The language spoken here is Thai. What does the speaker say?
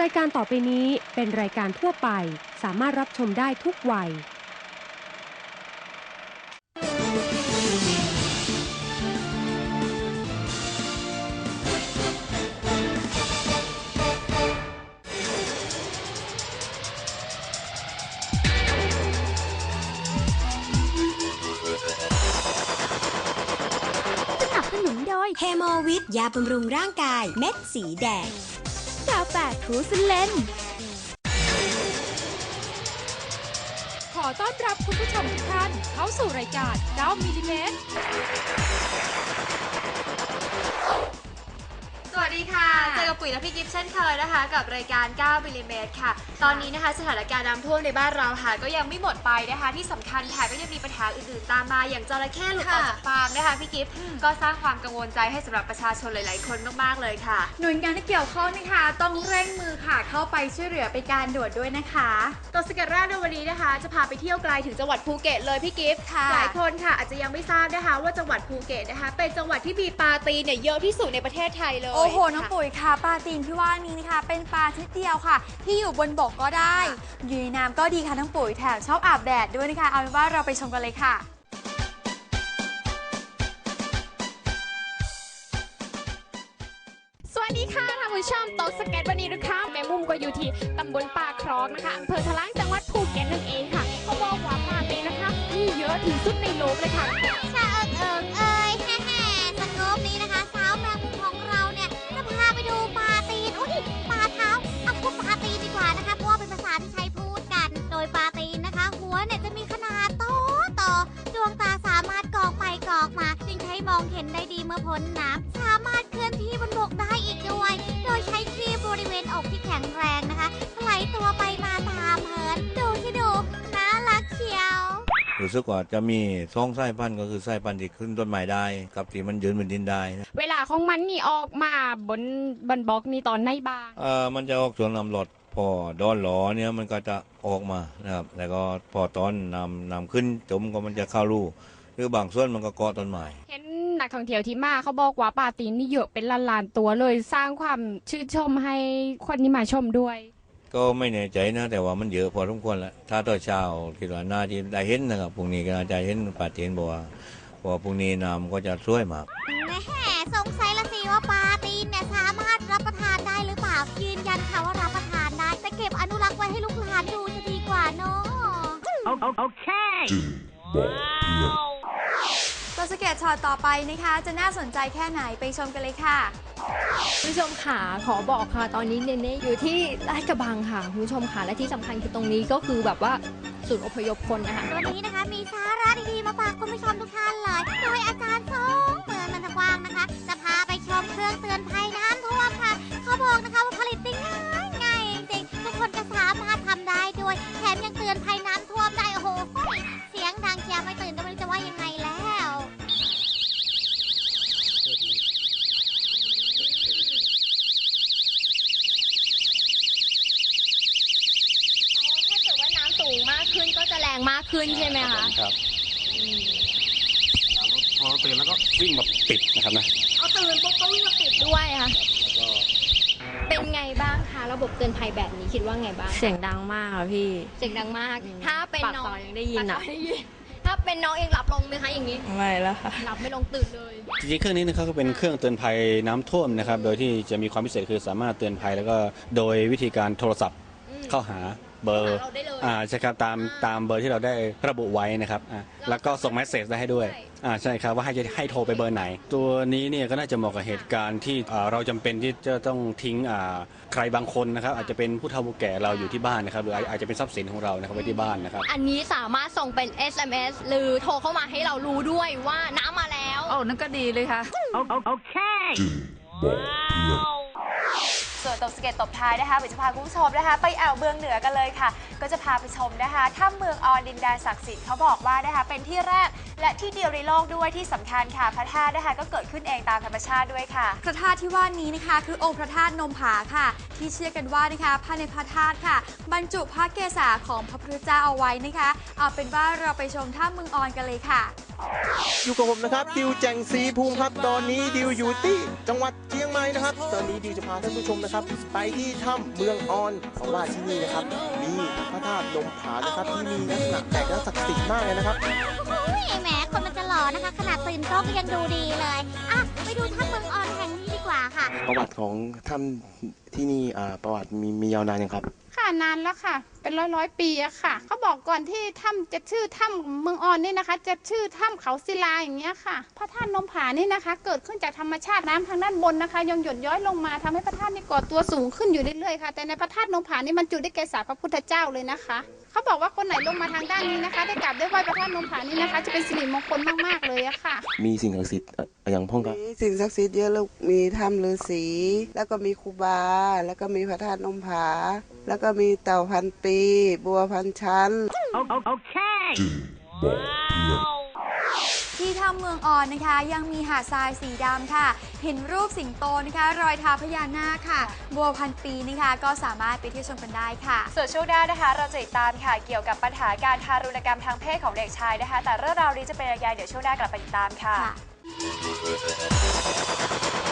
รายการต่อไปนี้เป็นรายการทั่วไป สามารถรับชมได้ทุกวัย สนับสนุนโดยเฮโมวิทยาบำรุงร่างกายเม็ดสีแดง กาวแฟทรูสเลนขอต้อนรับคุณผู้ชมทุกท่านเข้าสู่รายการ9มิลลิเมตร สวัสดีค่ะ เจอกับปุ๋ยและพี่กิฟต์เช่นเคยนะคะ กับรายการ 9มิลลิเมตรค่ะ ตอนนี้นะคะสถานการณ์น้ำท่วมในบ้านเราค่ะ ก็ยังไม่หมดไปนะคะ ที่สำคัญค่ะก็ยังมีปัญหาอื่นๆ ตามมาอย่างจระเข้หลุดออกจากฟาร์มนะคะพี่กิฟต์ก็สร้างความกังวลใจให้สำหรับประชาชนหลาย ๆ คนมากๆเลยค่ะ หน่วยงานที่เกี่ยวข้องนะคะ ต้องเร่งมือค่ะเข้าไปช่วยเหลือเป็นการด่วนด้วยนะคะตัวสเก็ตแรกในวันนี้นะคะ จะพาไปเที่ยวไกลถึงจังหวัดภูเก็ตเลยพี่กิฟต์ค่ะ หลายคนค่ะอาจจะยังไม่ทราบนะคะ ว่าจังหวัดภูเก็ตนะคะ เป็นจังหวัดที่มีปลาตีนเนี่ยเยอะที่สุดในประเทศไทยเลยโอ้โห น้องค่ะปุ๋ยค่ะปลาตีนที่ว่านี้นะคะ เป็นปลาชนิดเดียวค่ะ ที่อยู่บนบกก็ได้ อยู่ในน้ำก็ดีค่ะน้องปุ๋ยแถมชอบอาบแดดด้วยนะคะ เอาเป็นว่าเราไปชมกันเลยค่ะ สวัสดีค่ะท่านผู้ชมโต๊ะสเก็ตวันนี้นะคะแม่มุมก็อยู่ที่ตำบลป่าครองนะคะอำเภอทะลังจังหวัดภูเก็ตนั่นเองค่ะเขาบอกว่าปลาตีนนะคะมีเยอะที่สุดในโลกเลยค่ะ ชาเอิงเอิงเอ้ย องเห็นได้ดีเมื่อพ้นน้ำสามารถเคลื่อนที่บนบกได้อีกด้วย โดยใช้ครีบบริเวณอกที่แข็งแรงนะคะไหลตัวไปมาตามเหินดูที่ดูน่ารักเชียว รู้สึกว่าจะมีสองสายพันธุ์ก็คือสายพันธุ์ที่ขึ้นต้นไม้ได้ กับที่มันยืนบนดินได้นะเวลาของมันนี่ออกมาบนบนบล็อกนี่ตอนไหนบ้าง เอ่อมันจะออกส่วนลำหลอดพอดอนหลอเนี่ยมันก็จะออกมานะครับแล้วก็พอตอนนำนำขึ้นจมก็มันจะเข้ารูหรือบางส่วนมันก็เกาะต้นไม้เห็น นักท่องเที่ยวที่มาเขาบอกว่าปลาตีนนี่เยอะเป็นล้านๆตัวเลย สร้างความชื่นชมให้คนที่มาชมด้วย ก็ไม่แน่ใจนะ แต่ว่ามันเยอะพอสมควรแล้วถ้าต่อนเช้าคิดว่าน่าจะได้เห็นนะครับพรุ่งนี้ก็น่าจะเห็นป่าเตียนบอกว่าเพราะว่าพรุ่งนี้น้ำก็จะสวยมากแหม่สงสัยละสิว่าปลาตีนเนี่ยสามารถรับประทานได้หรือเปล่ายืนยันค่ะว่ารับประทานได้แต่เก็บอนุรักษ์ไว้ให้ลูกหลานดูจะดีกว่าเนาะตัวสเก็ ตช็อตต่อไปนะคะ จะน่าสนใจแค่ไหนไปชมกันเลยค่ะคุณผู้ชมค่ะขอบอกค่ะ ตอนนี้เนเน่อยู่ที่ลาดกระบังค่ะคุณผู้ชมค่ะและที่สำคัญคือตรงนี้ก็คือแบบว่าศูนย์อพยพคนนะคะ วันนี้นะคะมีสาระดีๆมาฝากคุณผู้ชมทุกท่านเลยโดยอาจารย์สองเมื มากขึ้นใช่ไหมคะครับพอตื่นแล้วก็วิ่งมาปิดนะครับนะเอาตื่นปุ๊บก็วิ่งมาปิดด้วยค่ะก็เป็นไงบ้างคะระบบเตือนภัยแบบนี้คิดว่าไงบ้างเสียงดังมากค่ะพี่เสียงดังมาก ถ้าเป็นปากน้องซอยยังได้ยินอะปากซยได้ยินถ้าเป็นน้องเองหลับลงไหมคะอย่างนี้ไม่แล้วค่ะหลับไม่ลงตื่นเลยจริงๆเครื่องนี้นะครับก็เป็นเครื่องเตือนภัยน้ำท่วมนะครับ โดยที่จะมีความพิเศษคือสามารถเตือนภัยแล้วก็โดยวิธีการโทรศัพท์อืมเข้าหา เบอร์หาเราได้เลยอ่าใช่ครับตามอ่าตามเบอร์ที่เราได้ระบุไว้นะครับอ่าแล้วก็ส่งเมสเซจได้ให้ด้วยใช่อ่าใช่ครับว่าให้จะให้โทรไปเบอร์ไหน ตัวนี้เนี่ยก็น่าจะเหมาะกับเหตุการณ์ที่อ่าเราจำเป็นที่จะต้องทิ้งอ่าใครบางคนนะครับอาจจะเป็นผู้เฒ่าผู้แก่เราอยู่ที่บ้านนะครับหรืออาจจะเป็นทรัพย์สินของเรานะครับไว้ที่บ้านนะครับ อันนี้สามารถส่งเป็น SMS หรือโทรเข้ามาให้เรารู้ด้วยว่าน้ำมาแล้ว โอ้นั่นก็ดีเลยค่ะส่วน ตบสเก็ตตบท้ายนะคะผมจะพาคุณผู้ชมนะคะ ไปอ่าวเมืองเหนือกันเลยค่ะ ก็จะพาไปชมนะคะถ้ำเมืองออนดินแดนศักดิ์สิทธิ์เขาบอกว่านะคะเป็นที่แรกและที่เดียวในโลกด้วยที่สำคัญค่ะพระธาตุนะคะก็เกิดขึ้นเองตามธรรมชาติด้วยค่ะ พระธาตุที่ว่านี้นะคะ คือองค์พระธาตุนมผาค่ะ ที่เชื่อกันว่านะคะภายในพระธาตุค่ะ บรรจุพระเกศาของพระพุทธเจ้าเอาไว้นะคะ เอาเป็นว่าเราไปชมถ้ำเมืองออนกันเลยค่ะ อยู่กับผมนะครับดิวแจงซีภูมิครับตอนนี้ดิวอยู่ที่จังหวัดเชียงใหม่นะครับ ตอนนี้ดิวจะพาท่านผู้ชมนะครับ ไปที่ถ้ำเมืองออนเพราะว่าที่นี่นะครับ มีพระธาตุลมผานะครับที่มีลักษณะแปลกและศักดิ์สิทธิ์มากเลยนะครับอุ้ยแหมคนมันจะหล่อนะคะ ขนาดตื่นกล้องก็ยังดูดีเลยอะไปดูถ้ำเมืองออนแห่งนี้ดีกว่าค่ะ ประวัติของถ้ำที่นี่อ่าประวัติมีมียาวนานยังครับค่ะ นานแล้วค่ะ เป็นร้อยร้อยปีอะค่ะ เขาบอกก่อนที่ถ้ำจะชื่อถ้ำเมืองออนนี่นะคะ จะชื่อถ้ำเขาศิลาอย่างเงี้ยค่ะ พระธาตุนมผานี่นะคะ เกิดขึ้นจากธรรมชาติน้ำทางด้านบนนะคะยังหย่นย้อยลงมาทำให้พระธาตุนี่ก่อตัวสูงขึ้นอยู่เรื่อยๆค่ะ แต่ในพระธาตุนมผานี่มันจุได้แก่สาพระพุทธเจ้าเลยนะคะ เขาบอกว่าคนไหนลงมาทางด้านนี้นะคะ ได้กราบได้ไหว้พระธาตุนมผานี่นะคะ จะเป็นสิริมงคลมากๆเลยอะค่ะ มีสิ่งศักดิ์สิทธิ์อะอย่างพ่องครับมีสิ่งศักดิ์สิทธิ์เยอะแล้วมีถ้ำฤาษีแล้วก็มีครูบา แล้วก็มีพระธาตุนมผา แล้วก็มีเต่าพันปี บัวพันชั้น ที่ถ้ำเมืองออนนะคะ ยังมีหาดทรายสีดำค่ะ เห็นรูปสิงโตนะคะ รอยเท้าพญานาคค่ะบัวพันปีนะคะ ก็สามารถไปเที่ยวชมกันได้ค่ะ ส่วนช่วงหน้านะคะ เราจะติดตามค่ะเกี่ยวกับปัญหาการทารุณกรรมทางเพศของเด็กชายนะคะ แต่เรื่องราวนี้จะเป็นยังไงเดี๋ยวช่วงหน้ากลับไปติดตามค่ะค่ะ